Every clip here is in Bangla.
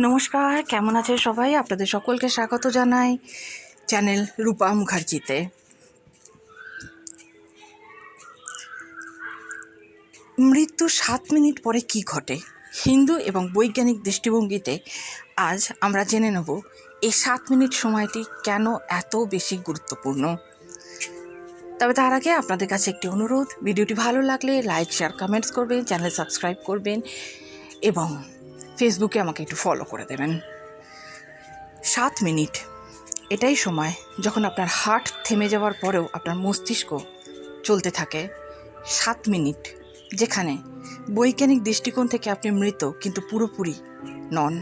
নমস্কার, কেমন আছে সবাই? আপনাদের সকলকে স্বাগত জানাই চ্যানেল রূপা মুখার্জিতে। মৃত্যু সাত মিনিট পরে কি ঘটে? হিন্দু এবং বৈজ্ঞানিক দৃষ্টিভঙ্গিতে আজ আমরা জেনে নেব এই সাত মিনিট সময়টি কেন এত বেশি গুরুত্বপূর্ণ। তবে তার আগে আপনাদের কাছে একটি অনুরোধ, ভিডিওটি ভালো লাগলে লাইক, শেয়ার, কমেন্টস করবেন, চ্যানেল সাবস্ক্রাইব করবেন এবং ফেসবুকে আমাকে একটু ফলো করে দেবেন। সাত মিনিট। এটাই সময় যখন আপনার হার্ট থেমে যাওয়ার পরেও আপনার মস্তিষ্ক চলতে থাকে। সাত মিনিট, যেখানে বৈজ্ঞানিক দৃষ্টিকোণ থেকে আপনি মৃত, কিন্তু পুরোপুরি নন।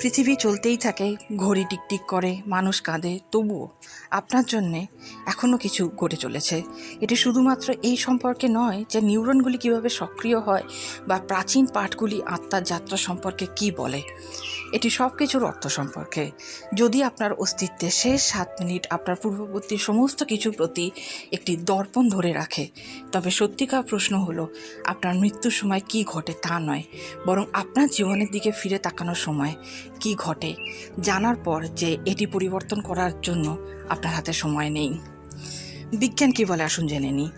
পৃথিবী চলতেই থাকে, ঘড়ি টিকটিক করে, মানুষ কাঁদে, তবুও আপনার জন্যে এখনও কিছু ঘটে চলেছে। এটি শুধুমাত্র এই সম্পর্কে নয় যে নিউরনগুলি কীভাবে সক্রিয় হয় বা প্রাচীন পাঠগুলি আত্মার যাত্রা সম্পর্কে কি বলে। এটি সব কিছুর অর্থ সম্পর্কে। যদি আপনার অস্তিত্বে শেষ সাত মিনিট আপনার পূর্ববর্তী সমস্ত কিছুর প্রতি একটি দর্পণ ধরে রাখে, তবে সত্যিকার প্রশ্ন হলো, আপনার মৃত্যুর সময় কি ঘটে তা নয়, বরং আপনার জীবনের দিকে ফিরে তাকানোর সময় কি ঘটে, জানার পর যে এটি পরিবর্তন করার জন্য আপনার হাতে সময় নেই। বিজ্ঞান কী বলে আসুন জেনে নিই।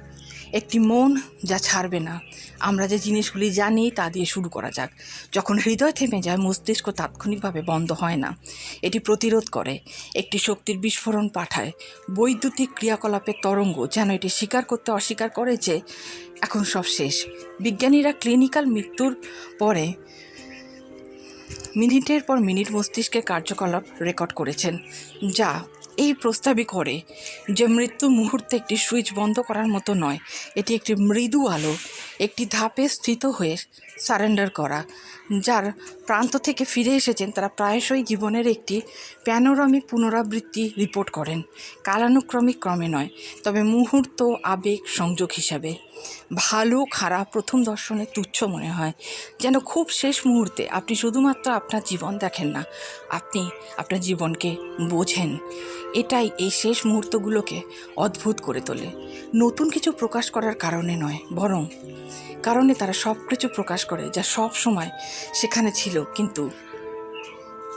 একটি মন যা ছাড়বে না। আমরা যে জিনিসগুলি জানি তা দিয়ে শুরু করা যাক। যখন হৃদয় থেমে যায়, মস্তিষ্ক তাৎক্ষণিকভাবে বন্ধ হয় না। এটি প্রতিরোধ করে। একটি শক্তির বিস্ফোরণ পাঠায়। বৈদ্যুতিক ক্রিয়াকলাপের তরঙ্গ যেন এটি স্বীকার করতে অস্বীকার করে যে এখন সব শেষ। বিজ্ঞানীরা ক্লিনিক্যাল মৃত্যুর পরে মিনিটের পর মিনিট মস্তিষ্কের কার্যকলাপ রেকর্ড করেছেন, যা এই প্রস্তাবই করে যে মৃত্যু মুহূর্তে একটি সুইচ বন্ধ করার মতো নয়, এটি একটি মৃদু আলো, একটি ধাপে স্থিত হয়ে সারেন্ডার করা, যার প্রান্ত থেকে ফিরে এসেছেন তারা প্রায়শই জীবনের একটি প্যানোরামিক পুনরাবৃত্তি রিপোর্ট করেন, কালানুক্রমিক ক্রমে নয়, তবে মুহূর্ত, আবেগ, সংযোগ হিসাবে। ভালো, খারাপ, প্রথম দর্শনে তুচ্ছ মনে হয়। যেন খুব শেষ মুহূর্তে আপনি শুধুমাত্র আপনার জীবন দেখেন না, আপনি আপনার জীবনকে বোঝেন। এটাই এই শেষ মুহূর্তগুলোকে অদ্ভুত করে তোলে। নতুন কিছু প্রকাশ করার কারণে নয়, বরং কারণে তারা সব কিছু প্রকাশ করে, যা সব সময় সেখানে ছিল, কিন্তু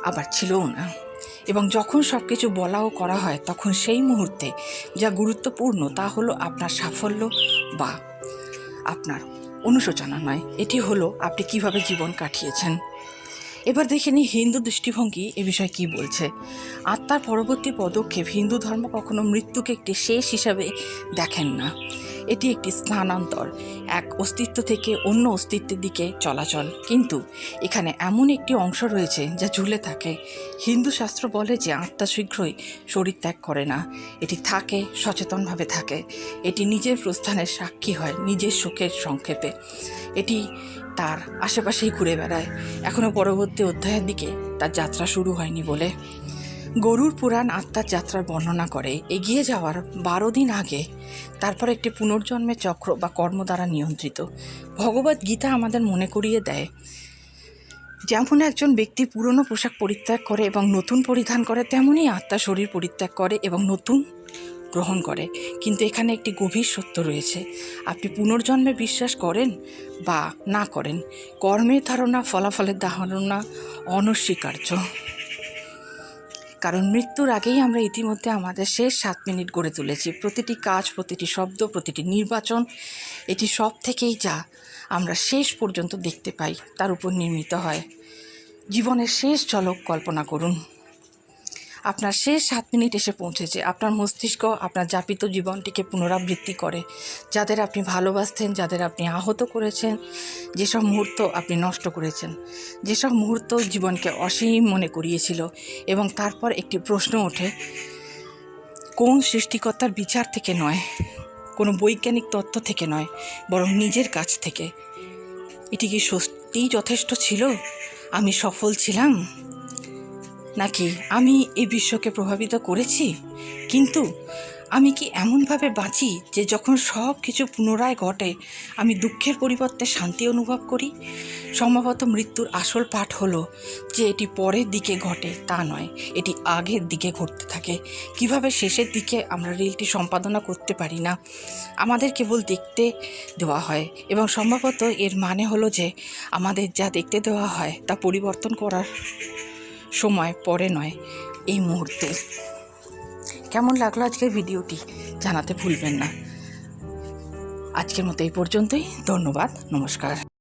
আবার ছিলও না। এবং যখন সব কিছু বলা ও করা হয়, তখন সেই মুহূর্তে যা গুরুত্বপূর্ণ তা হলো আপনার সাফল্য বা আপনার অনুশোচনা নয়। এটি হলো আপনি কীভাবে জীবন কাটিয়েছেন। এবার দেখে নিই হিন্দু দৃষ্টিভঙ্গি এ বিষয়ে কি বলছে। আত্মার পরবর্তী পদক্ষেপ হিন্দু ধর্ম কখনো মৃত্যুকে একটি শেষ হিসাবে দেখেন না। এটি একটি স্থানান্তর, এক অস্তিত্ব থেকে অন্য অস্তিত্বের দিকে চলাচল। কিন্তু এখানে এমন একটি অংশ রয়েছে যা ঝুলে থাকে। হিন্দু শাস্ত্র বলে যে আত্মা শীঘ্রই শরীর ত্যাগ করে না। এটি থাকে, সচেতনভাবে থাকে। এটি নিজের প্রস্থানের সাক্ষী হয়, নিজের সুখের সংক্ষেপে। এটি তার আশেপাশেই ঘুরে বেড়ায়। এখনও পরবর্তী অধ্যায়ের দিকে তার যাত্রা শুরু হয়নি বলে গরুর পুরাণ আত্মার যাত্রার বর্ণনা করে, এগিয়ে যাওয়ার বারো দিন আগে তারপর একটি পুনর্জন্মের চক্র বা কর্ম দ্বারা নিয়ন্ত্রিত। ভগবত গীতা আমাদের মনে করিয়ে দেয়, যেমন একজন ব্যক্তি পুরনো পোশাক পরিত্যাগ করে এবং নতুন পরিধান করে তেমনই আত্মা শরীর পরিত্যাগ করে এবং নতুন গ্রহণ করে। কিন্তু এখানে একটি গভীর সত্য রয়েছে। আপনি পুনর্জন্মে বিশ্বাস করেন বা না করেন, কর্মের ধারণা ফলাফলের ধারণা অনস্বীকার্য। কারণ মৃত্যুর আগেই আমরা ইতিমধ্যে আমাদের শেষ সাত মিনিট গড়ে তুলেছি। প্রতিটি কাজ, প্রতিটি শব্দ, প্রতিটি নির্বাচন, এটি সব থেকেই যা আমরা শেষ পর্যন্ত দেখতে পাই, তার উপর নির্মিত হয়। জীবনের শেষ ঝলক কল্পনা করুন। আপনার শেষ সাত মিনিট এসে পৌঁছেছে। আপনার মস্তিষ্ক আপনার যাপিত জীবনটিকে পুনরাবৃত্তি করে। যাদের আপনি ভালোবাসতেন, যাদের আপনি আহত করেছেন, যেসব মুহূর্ত আপনি নষ্ট করেছেন, যেসব মুহূর্ত জীবনকে অসীম মনে করিয়েছিল এবং তারপর একটি প্রশ্ন ওঠে, কোন সৃষ্টিকর্তার বিচার থেকে নয়, কোনো বৈজ্ঞানিক তত্ত্ব থেকে নয়, বরং নিজের কাছ থেকে? এটি কি সত্যিই যথেষ্ট ছিল? আমি সফল ছিলাম? নাকি আমি এই বিশ্বকে প্রভাবিত করেছি? কিন্তু আমি কি এমনভাবে বাঁচি যে যখন সব কিছু পুনরায় ঘটে, আমি দুঃখের পরিবর্তে শান্তি অনুভব করি? সম্ভবত মৃত্যুর আসল পাঠ হলো যে এটি পরের দিকে ঘটে তা নয়, এটি আগের দিকে ঘটতে থাকে। কীভাবে শেষের দিকে আমরা রিলটি সম্পাদনা করতে পারি না? আমাদের কেবল দেখতে দেওয়া হয় এবং সম্ভবত এর মানে হলো যে আমাদের যা দেখতে দেওয়া হয় তা পরিবর্তন করার সময় পরে নয়, এই মুহূর্তে। কেমন লাগল আজকের ভিডিওটি? জানাতে ভুলবেন না। আজকের মতো এই পর্যন্তই। ধন্যবাদ। নমস্কার।